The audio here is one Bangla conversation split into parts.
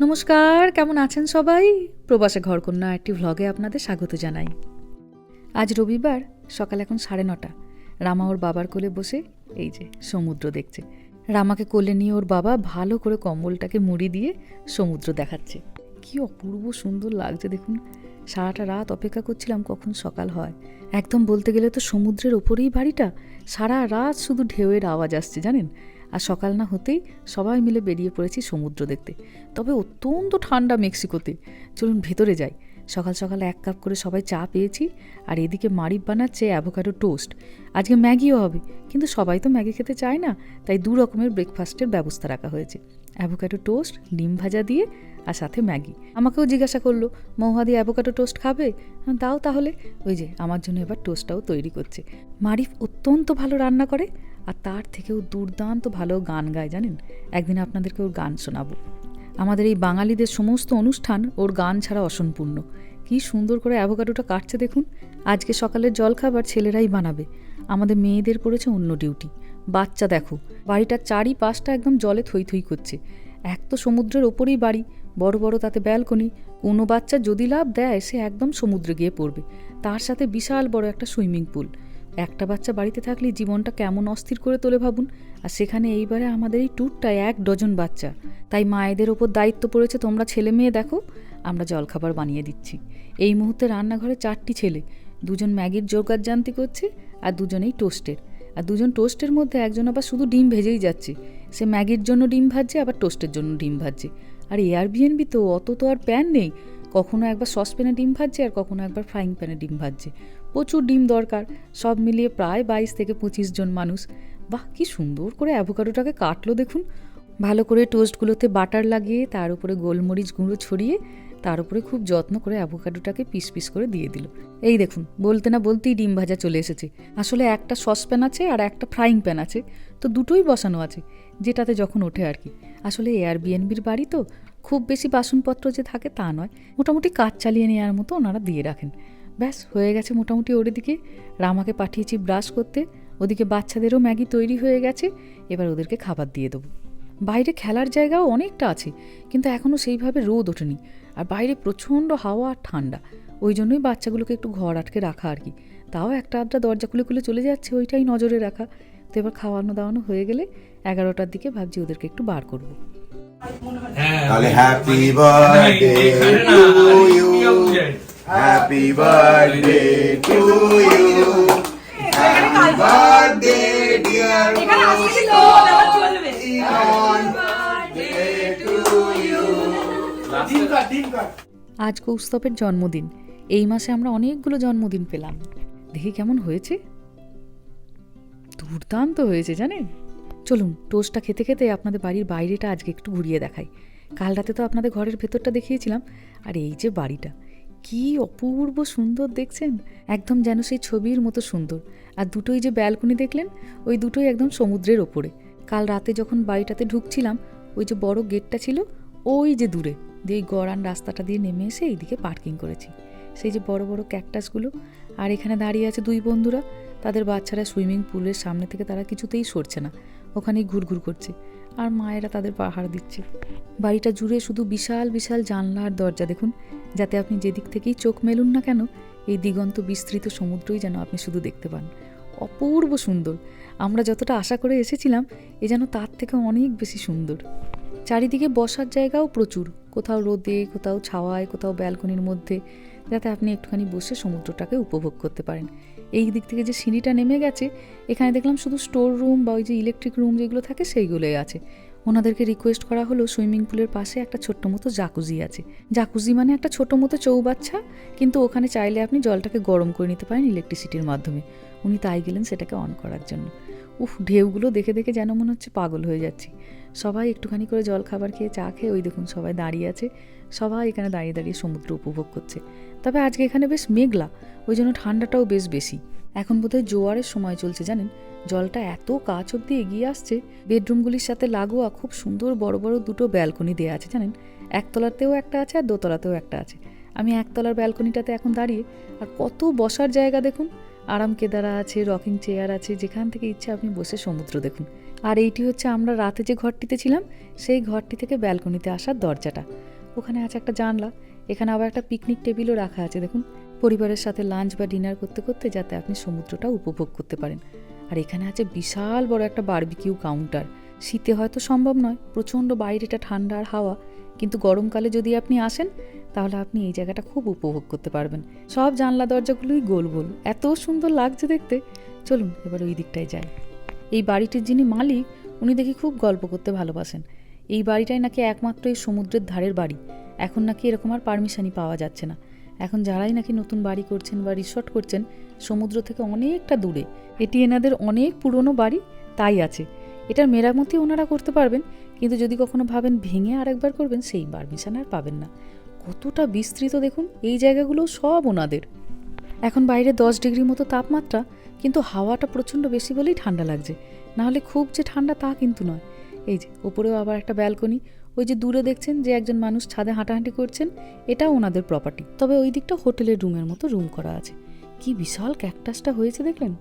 নমস্কার, কেমন আছেন সবাই? প্রবাসে ঘরকন্যা একটি ভ্লগে আপনাদের স্বাগত জানাই। আজ রবিবার, সকাল এখন সাড়ে নটা। রামা ওর বাবার কোলে বসে, এই যে সমুদ্র দেখছে। রামাকে কোলে নিয়ে ওর বাবা ভালো করে কম্বলটাকে মুড়ি দিয়ে সমুদ্র দেখাচ্ছে। কি অপূর্ব সুন্দর লাগছে দেখুন। সারাটা রাত অপেক্ষা করছিলাম কখন সকাল হয়। একদম বলতে গেলে তো সমুদ্রের ওপরেই বাড়িটা। সারা রাত শুধু ঢেউয়ের আওয়াজ আসছে, জানেন? আর সকাল না হতেই সবাই মিলে বেরিয়ে পড়েছি সমুদ্র দেখতে। তবে অত্যন্ত ঠান্ডা মেক্সিকোতে। চলুন ভেতরে যাই। সকাল সকাল এক কাপ করে সবাই চা পেয়েছি আর এদিকে মারিফ বানাচ্ছে অ্যাভোকাডো টোস্ট। আজকে ম্যাগিও হবে কিন্তু সবাই তো ম্যাগি খেতে চায় না তাই দু রকমের ব্রেকফাস্টের ব্যবস্থা রাখা হয়েছে। অ্যাভোকাডো টোস্ট ডিম ভাজা দিয়ে আর সাথে ম্যাগি। আমাকেও জিজ্ঞাসা করল মৌহাদি অ্যাভোকাডো টোস্ট খাবে? হ্যাঁ, দাও তাহলে। ওই যে আমার জন্য এবার টোস্টটাও তৈরি করছে। মারিফ অত্যন্ত ভালো রান্না করে আর তার থেকেও দুর্দান্ত ভালো গান গায়, জানেন? একদিন আপনাদেরকে ওর গান শোনাবো। আমাদের এই বাঙালিদের সমস্ত অনুষ্ঠান ওর গান ছাড়া অসম্পূর্ণ। কী সুন্দর করে অ্যাভোকাডোটা কাটছে দেখুন। আজকে সকালের জলখাবার ছেলেরাই বানাবে। আমাদের মেয়েদের পড়েছে অন্য ডিউটি। বাচ্চা দেখো, বাড়িটার চারিপাশটা একদম জলে থই থই করছে। এক তো সমুদ্রের ওপরেই বাড়ি, বড় বড় তাতে ব্যালকনি। কোনো বাচ্চা যদি লাভ দেয়, সে একদম সমুদ্রে গিয়ে পড়বে। তার সাথে বিশাল বড় একটা সুইমিং পুল। একটা বাচ্চা বাড়িতে থাকলে জীবনটা কেমন অস্থির করে তোলে ভাবুন। আর সেখানে এইবারে আমাদের এই ট্যুরটায় এক ডজন বাচ্চা। তাই মায়েদের ওপর দায়িত্ব পড়েছে তোমরা ছেলে মেয়ে দেখো, আমরা জলখাবার বানিয়ে দিচ্ছি। এই মুহূর্তে রান্নাঘরে চারটি ছেলে, দুজন ম্যাগির জোরগার জানতি করছে আর দুজনেই টোস্টের। আর দুজন টোস্টের মধ্যে একজন আবার শুধু ডিম ভেজেই যাচ্ছে। সে ম্যাগির জন্য ডিম ভাজছে, আবার টোস্টের জন্য ডিম ভাজছে। আর এয়ারবিএনবি তো অত তো আর প্যান নেই। কখনো একবার সসপ্যানে ডিম ভাজছে আর কখনো একবার ফ্রাইং প্যানে ডিম ভাজছে। প্রচুর ডিম দরকার। সব মিলিয়ে প্রায় বাইশ থেকে পঁচিশ জন মানুষ। বাহ, কি সুন্দর করে অ্যাভোকাডোটাকে কাটলো দেখুন। ভালো করে টোস্টগুলোতে বাটার লাগিয়ে, তার উপরে গোলমরিচ গুঁড়ো ছড়িয়ে, তার উপরে খুব যত্ন করে অ্যাভোকাডোটাকে পিস পিস করে দিয়ে দিল। এই দেখুন, বলতে না বলতেই ডিম ভাজা চলে এসেছে। আসলে একটা সসপ্যান আছে আর একটা ফ্রাইং প্যান আছে। তো দুটোই বসানো আছে, যেটাতে যখন ওঠে আর কি। আসলে এয়ারবিএনবির বাড়ি তো, খুব বেশি বাসনপত্র যে থাকে তা নয়। মোটামুটি কাজ চালিয়ে নেওয়ার মতো ওনারা দিয়ে রাখেন। ব্যাস হয়ে গেছে মোটামুটি ওর দিকে রামাকে পাঠিয়েছি ব্রাশ করতে ওদিকে বাচ্চাদেরও ম্যাগি তৈরি হয়ে গেছে এবার ওদেরকে খাবার দিয়ে দেবো বাইরে খেলার জায়গাও অনেকটা আছে কিন্তু এখনও সেইভাবে রোদ ওঠেনি আর বাইরে প্রচণ্ড হাওয়া আর ঠান্ডা ওই জন্যই বাচ্চাগুলোকে একটু ঘর আটকে রাখা আর কি তাও একটা আধটা দরজা খুলে খুলে চলে যাচ্ছে ওইটাই নজরে রাখা তো এবার খাওয়ানো দাওয়ানো হয়ে গেলে এগারোটার দিকে ভাবছি ওদেরকে একটু বার করব তাহলে happy birthday to you happy birthday to you happy birthday dear আজ কৌস্তবের জন্মদিন। এই মাসে আমরা অনেকগুলো জন্মদিন পেলাম। দেখি কেমন হয়েছে? দুর্দান্ত হয়েছে, জানেন? চলুন, টোস্টটা খেতে খেতে আপনাদের বাড়ির বাইরেটা আজকে একটু ঘুরিয়ে দেখাই। কাল রাতে তো আপনাদের ঘরের ভেতরটা দেখিয়েছিলাম। আর এই যে বাড়িটা কি অপূর্ব সুন্দর দেখছেন? একদম যেন সেই ছবির মতো সুন্দর। আর দুটোই যে ব্যালকনি দেখলেন, ওই দুটোই একদম সমুদ্রের ওপরে। কাল রাতে যখন বাড়িটাতে ঢুকছিলাম, ওই যে বড় গেটটা ছিল, ওই যে দূরে। দিয়ে ওই গড়ান রাস্তাটা দিয়ে নেমে এসে এইদিকে পার্কিং করেছি। সেই যে বড় বড় ক্যাকটাসগুলো, আর এখানে দাঁড়িয়ে আছে দুই বন্ধুরা। তাদের বাচ্চারা সুইমিং পুলের সামনে থেকে তারা কিছুতেই সরছে না। ওখানেই ঘুরঘুর করছে। আর মায়েরা তাদের পাহাড় দিচ্ছে। বাড়িটা জুড়ে শুধু বিশাল বিশাল জানলা আর দরজা। দেখুন, যাতে আপনি যেদিক থেকেই চোখ মেলুন না কেন, এই দিগন্ত বিস্তৃত সমুদ্রই যেন আপনি শুধু দেখতে পান। অপূর্ব সুন্দর। আমরা যতটা আশা করে এসেছিলাম, এ যেন তার থেকে অনেক বেশি সুন্দর। চারিদিকে বসার জায়গাও প্রচুর। কোথাও রোদে, কোথাও ছাওয়ায়, কোথাও ব্যালকনির মধ্যে, যাতে আপনি একটুখানি বসে সমুদ্রটাকে উপভোগ করতে পারেন। এই দিক থেকে যে সিঁড়িটা নেমে গেছে, এখানে দেখলাম শুধু স্টোর রুম বা ওই যে ইলেকট্রিক রুম যেগুলো থাকে সেইগুলোই আছে। ওনাদেরকে রিকোয়েস্ট করা হলো সুইমিং পুলের পাশে একটা ছোট্ট মতো জাকুজি আছে। জাকুজি মানে একটা ছোট মতো চৌবাচ্চা, কিন্তু ওখানে চাইলে আপনি জলটাকে গরম করে নিতে পারেন ইলেকট্রিসিটির মাধ্যমে। উনি তাই গেলেন সেটাকে অন করার জন্য। উফ, ঢেউগুলো দেখে দেখে যেন মনে হচ্ছে পাগল হয়ে যাচ্ছি। সবাই একটুখানি করে জল খাবার খেয়ে চা খেয়ে, ওই দেখুন সবাই দাঁড়িয়ে আছে। সবাই এখানে দাঁড়িয়ে দাঁড়িয়ে সমুদ্র উপভোগ করছে। তবে আজকে এখানে বেশ মেঘলা, ওই জন্য ঠান্ডাটাও বেশ বেশি। এখন বোধহয় জোয়ারের সময় চলছে, জানেন? জলটা এত কাছ অব্দি এগিয়ে আসছে, বেডরুমগুলির সাথে লাগোয়া খুব সুন্দর বড় বড় দুটো ব্যালকনি দেওয়া আছে, জানেন? একতলাতেও একটা আছে আর দোতলাতেও একটা আছে। আমি একতলার ব্যালকনিটাতে এখন দাঁড়িয়ে, আর কত বসার জায়গা দেখুন? আরাম কেদারা আছে, রকিং চেয়ার আছে, যেখান থেকে ইচ্ছে আপনি বসে সমুদ্র দেখুন। আর এইটি হচ্ছে আমরা রাতে যে ঘরটিতে ছিলাম, সেই ঘরটি থেকে ব্যালকনিতে আসার দরজাটা। ওখানে আছে একটা জানলা এখানে আবার একটা পিকনিক টেবিলও রাখা আছে, দেখুন। পরিবারের সাথে লাঞ্চ বা ডিনার করতে করতে যাতে আপনি সমুদ্রটা উপভোগ করতে পারেন। আর এখানে আছে বিশাল বড় একটা বার্বিকিউ কাউন্টার শীতে হয়তো সম্ভব নয়, প্রচণ্ড বাইরেটা ঠান্ডা আর হাওয়া। কিন্তু গরমকালে যদি আপনি আসেন, তাহলে আপনি এই জায়গাটা খুব উপভোগ করতে পারবেন। সব জানলা দরজাগুলোই গোল গোল। এত সুন্দর লাগছে দেখতে। চলুন, এবার ওই দিকটায় যাই। এই বাড়িটির যিনি মালিক, উনি দেখি খুব গল্প করতে ভালোবাসেন। এই বাড়িটাই নাকি একমাত্র এই সমুদ্রের ধারের বাড়ি। এখন নাকি এরকম আর পারমিশনই পাওয়া যাচ্ছে না। এখন যারাই নাকি নতুন বাড়ি করছেন বা রিসর্ট করছেন, সমুদ্র থেকে অনেকটা দূরে এটি এনাদের অনেক পুরনো বাড়ি তাই আছে। এটার মেরামতি ওনারা করতে পারবেন, কিন্তু যদি কখনো ভাবেন ভেঙে আরেকবার করবেন, সেই পারমিশন আর পাবেন না। কতটা বিস্তৃত দেখুন, এই জায়গাগুলো সব ওনাদের। এখন বাইরে দশ ডিগ্রি মতো তাপমাত্রা, কিন্তু হাওয়াটা প্রচণ্ড বেশি বলেই ঠান্ডা লাগছে। নাহলে খুব যে ঠান্ডা তা কিন্তু নয়। এই যে, ওপরেও আবার একটা ব্যালকনি ওই যে দূরে দেখছেন যে একজন মানুষ ছাদে হাঁটাহাঁটি করছেন, এটাও ওনাদের প্রপার্টি তবে ওই দিকটা হোটেলের রুমের মতো রুম করা আছে। কি বিশাল ক্যাকটাসটা হয়েছে দেখলেন?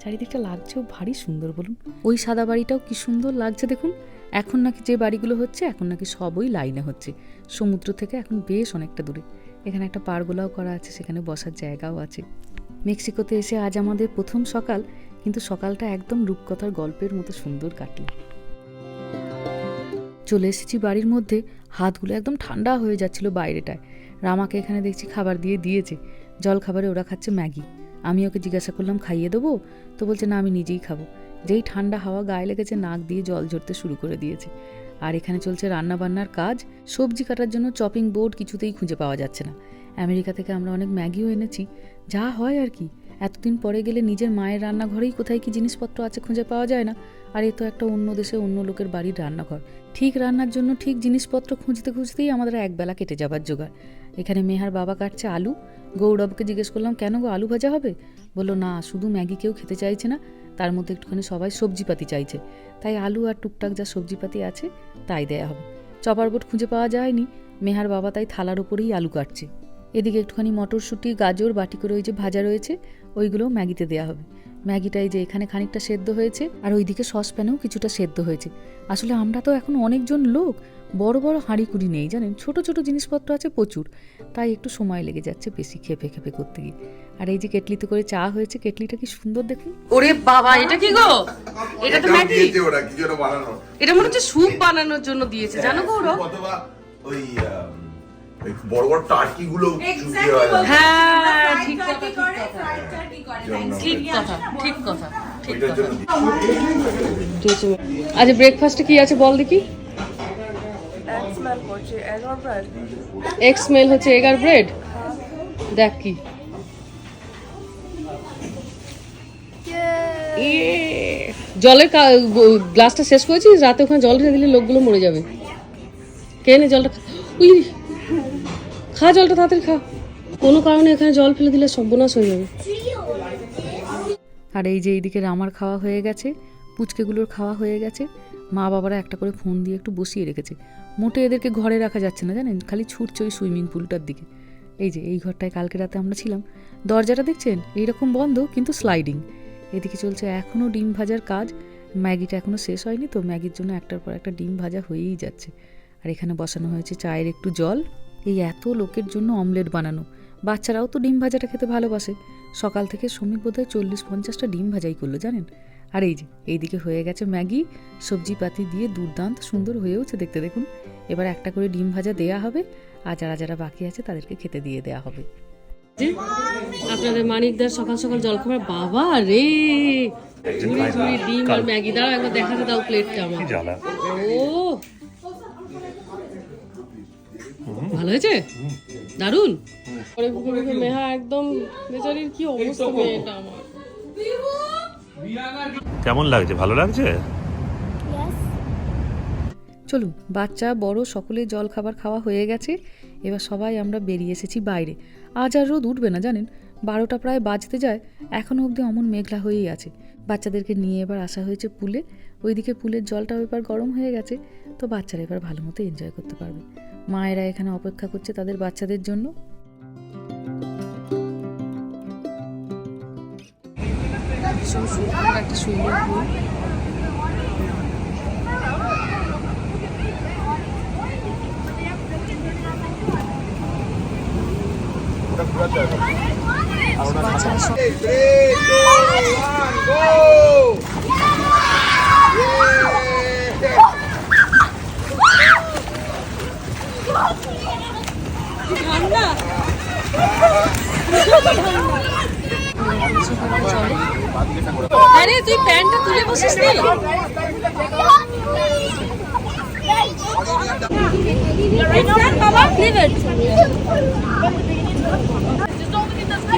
চারিদিকটা লাগছেও ভারী সুন্দর, বলুন। ওই সাদা বাড়িটাও কি সুন্দর লাগছে দেখুন। এখন নাকি যে বাড়িগুলো হচ্ছে, এখন নাকি সবই লাইনে হচ্ছে। সমুদ্র থেকে এখন বেশ অনেকটা দূরে। এখানে একটা পারগোলাও করা আছে, সেখানে বসার জায়গাও আছে। মেক্সিকোতে এসে আজ আমাদের প্রথম সকাল, কিন্তু সকালটা একদম রূপকথার গল্পের মতো সুন্দর কাটল। চলে এসেছি বাড়ির মধ্যে। হাতগুলো একদম ঠান্ডা হয়ে যাচ্ছিল বাইরেটায়। রামাকে এখানে দেখছি খাবার দিয়ে দিয়েছে। জল খাবারে ওরা খাচ্ছে ম্যাগি। আমি ওকে জিজ্ঞাসা করলাম, খাইয়ে দেবো? তো বলছে, না, আমি নিজেই খাব। যেই ঠান্ডা হাওয়া গায়ে লেগেছে, নাক দিয়ে জল ঝরতে শুরু করে দিয়েছে। আর এখানে চলছে রান্না বান্নার কাজ। সবজি কাটার জন্য চপিং বোর্ড কিছুতেই খুঁজে পাওয়া যাচ্ছে না। আমেরিকা থেকে আমরা অনেক ম্যাগিও এনেছি। যা হয় আর কি। এতদিন পরে গেলে নিজের মায়ের রান্নাঘরেই কোথায় কি জিনিসপত্র আছে খুঁজে পাওয়া যায় না। আর এ তো একটা অন্য দেশে অন্য লোকের বাড়ির রান্নাঘর। ঠিক রান্নার জন্য ঠিক জিনিসপত্র খুঁজতে খুঁজতেই আমাদের একবেলা কেটে যাবার জোগাড়। এখানে মেহার বাবা কাটছে আলু। গৌরবকে জিজ্ঞেস করলাম, কেন গো আলু ভাজা হবে? বলল, না, শুধু ম্যাগি কেউ খেতে চাইছে না। তার মধ্যে একটুখানি সবাই সবজিপাতি চাইছে। তাই আলু আর টুকটাক যা সবজিপাতি আছে, তাই দেয়া হবে। চপার বোট খুঁজে পাওয়া যায়নি। মেহার বাবা তাই থালার ওপরেই আলু কাটছে। এদিকে একটুখানি মটরশুঁটি, গাজর, বাটি করে ওই যে ভাজা রয়েছে ওইগুলো ম্যাগিতে দেওয়া হবে। ম্যাগিটাই যে এখানে খানিকটা সেদ্ধ হয়েছে আর ওইদিকে সসপ্যানেও কিছুটা সেদ্ধ হয়েছে। আসলে আমরা তো এখন অনেকজন লোক বড় বড় হাঁড়ি কুড়ি নেই জানেন? ছোট ছোট জিনিসপত্র আছে প্রচুর তাই একটু সময় লেগে যাচ্ছে বেশি খেপে খেপে করতে গিয়ে। আর এই যে কেটলিতে করে চা হয়েছে কেটলিটা কি সুন্দর দেখুন। ওরে বাবা এটা কি গো? এটা তো ম্যাগি। ওরা এটা মনে হচ্ছে স্যুপ বানানোর জন্য দিয়েছে জানো গৌরব? অথবা ওই বড় বড় টার্কি গুলো হ্যাঁ। ঠিক কথা ঠিক কথা। ফ্রাইড টার্কি করে জন্য। ঠিক কথা ঠিক কথা ঠিক ওইটার কথা। জন্য দিয়েছে। আজ ব্রেকফাস্টে কি আছে বল দেখি? এক্স মেল হচ্ছে এগার ব্রেড দেখ কি। ইয়ে। জলের কা- গ্লাসটা শেষ করেছিস? রাতে ওখানে জল ঢেলে দিলে লোকগুলো মরে যাবে। কে নে জলটা উই! খা জলটা তাড়াতাড়ি খা। কোনো কারণে এখানে জল ফেলে দিলে সর্বনাশ হয়ে যাবে। আর এই যে এইদিকে রামার খাওয়া হয়ে গেছে, পুচকেগুলোর খাওয়া হয়ে গেছে, মা বাবারা একটা করে ফোন দিয়ে একটু বসিয়ে রেখেছে। মোটে এদেরকে ঘরে রাখা যাচ্ছে না, জানেন? খালি ছুটছে ওই সুইমিং পুলটার দিকে। এই যে, এই ঘরটায় কালকে রাতে আমরা ছিলাম। দরজাটা দেখছেন? এইরকম বন্ধ, কিন্তু স্লাইডিং এদিকে চলছে এখনও ডিম ভাজার কাজ। ম্যাগিটা এখনও শেষ হয়নি, তো ম্যাগির জন্য একটার পর একটা ডিম ভাজা হয়েই যাচ্ছে। আর এখানে বসানো হয়েছে চায়ের একটু জল। এই এত লোকের জন্য অমলেট বানানো। বাচ্চারাও তো ডিম ভাজাটা খেতে ভালোবাসে। সকাল থেকে শ্রমিক বোধহয় চল্লিশ পঞ্চাশটা ডিম ভাজাই করল জানেন? আর এই যে এইদিকে হয়ে গেছে ম্যাগি সবজিপাতি দিয়ে দুর্দান্ত সুন্দর হয়েওছে দেখতে দেখুন। এবার একটা করে ডিম ভাজা দেয়া হবে আর যারা যারা বাকি আছে তাদেরকে খেতে দিয়ে দেওয়া হবে। আপনাদের মানিকদার সকাল সকাল জল খাবার বাবা রে! ঝুড়ি ঝুড়ি ডিম আর ম্যাগি দাও একবার দেখাতে দাও প্লেটটা আমার। ও ভালো হয়েছে? দারুণ পরে মেহা একদম বেচারির কি অবস্থা মেয়েটা আমার। কেমন লাগছে? ভালো লাগছে? চলুন বাচ্চা বড় সকলে জল খাবার খাওয়া হয়ে গেছে। এবার সবাই আমরা বেরিয়ে এসেছি বাইরে। আজ আর রোদ উঠবে না জানেন? বারোটা প্রায় বাজতে যায় এখনও অবধি অমন মেঘলা হয়েই আছে। বাচ্চাদেরকে নিয়ে এবার আসা হয়েছে পুলে। ওইদিকে পুলের জলটাও এবার গরম হয়ে গেছে তো বাচ্চারা এবার ভালো মতো এনজয় করতে পারবে। মায়েরা এখানে অপেক্ষা করছে তাদের বাচ্চাদের জন্য একটা সুন্দর Yeah! আরে তুই প্যান্টটা তুলে বসিস নি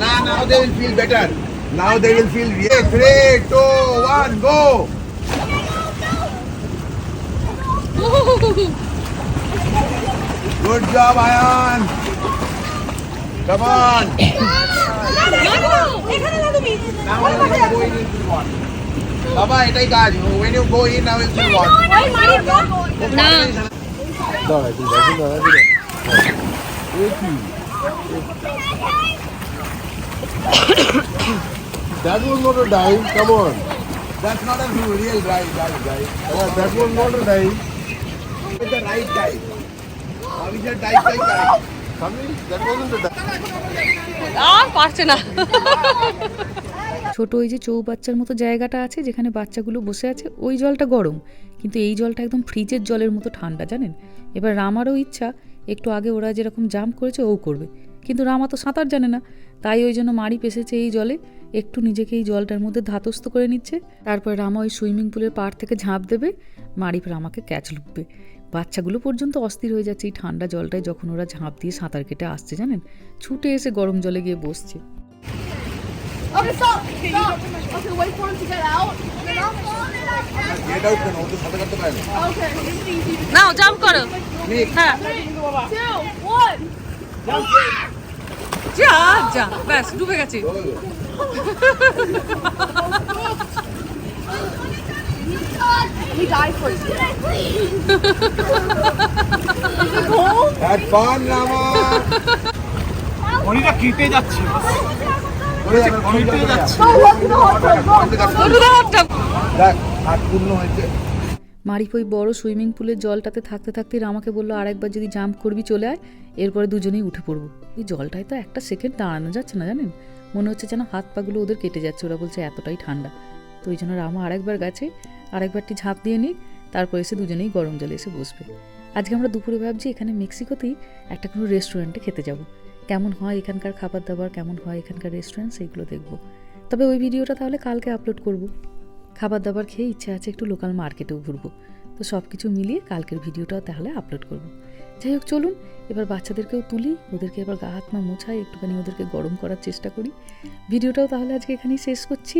Now, now they will feel better. Now they will feel real. Three, two, one, go! Good job, Ayan. Come on. Now when you go in, it will what? বাবা এটাই কাজ when you go in now it will what না That was not a dive, come on. that's not a real drive guys guys Yeah, that was not a dive. with the right dive আর পারছে না। ছোট ওই যে চৌবাচ্চার মতো জায়গাটা আছে যেখানে বাচ্চাগুলো বসে আছে ওই জলটা গরম। কিন্তু এই জলটা একদম ফ্রিজের জলের মতো ঠান্ডা জানেন? এবার রামারও ইচ্ছা একটু আগে ওরা যেরকম জাম্প করেছে ও করবে। কিন্তু রামা তো সাঁতার জানে না তাই ওই জন্য মারি পেসেছে এই জলে। একটু নিজেকে এই জলটার মধ্যে ধাতস্থ করে নিচ্ছে। তারপর রামা ওই সুইমিং পুলের পাড় থেকে ঝাঁপ দেবে মারি রামাকে ক্যাচ লুকবে। বাচ্চাগুলো পর্যন্ত অস্থির হয়ে যাচ্ছে। এই ঠান্ডা জলটায় যখন ওরা ঝাঁপ দিয়ে সাঁতার কেটে আসছে জানেন? ছুটে এসে গরম জলে গিয়ে বসছে. নাও জাম্প করো। হ্যাঁ. যা যা ব্যাস ডুবে গেছি। He died for you. had fun অনেকটা কেটে যাচ্ছে। কেটে. দেখ হাত পূর্ণ হয়েছে। মারিফ ওই বড় সুইমিং পুলের জলটাতে থাকতে থাকতে রামাকে বলল আরেকবার যদি জাম্প করবি চলে আয় এরপরে দুজনেই উঠে পড়ব। এই জলটায় তো একটা সেকেন্ড দাঁড়ানো যাচ্ছে না জানেন? মনে হচ্ছে যেন হাত পাগুলো ওদের কেটে যাচ্ছে ওরা বলছে এতটাই ঠান্ডা। তো ওই জন্য রামা আরেকবার গেছে, আরেকবারটি ঝাঁপ দিয়ে নিক, তারপর এসে দুজনেই গরম জলে এসে বসবে। আজকে আমরা দুপুরে ভাবছি এখানে মেক্সিকোতেই একটা কোনো রেস্টুরেন্টে খেতে যাব। কেমন হয় এখানকার খাবার দাবার কেমন হয় এখানকার রেস্টুরেন্ট, সেইগুলো দেখব। তবে ওই ভিডিওটা তাহলে কালকে আপলোড করব। খাবার দাবার খেয়ে ইচ্ছে আছে একটু লোকাল মার্কেটেও ঘুরবো। তো সব কিছু মিলিয়ে কালকের ভিডিওটাও তাহলে আপলোড করব। যাই হোক, চলুন, এবার বাচ্চাদেরকেও তুলি, ওদেরকে এবার গা হাত মা মোছাই, একটুখানি ওদেরকে গরম করার চেষ্টা করি। ভিডিওটাও তাহলে আজকে এখানেই শেষ করছি।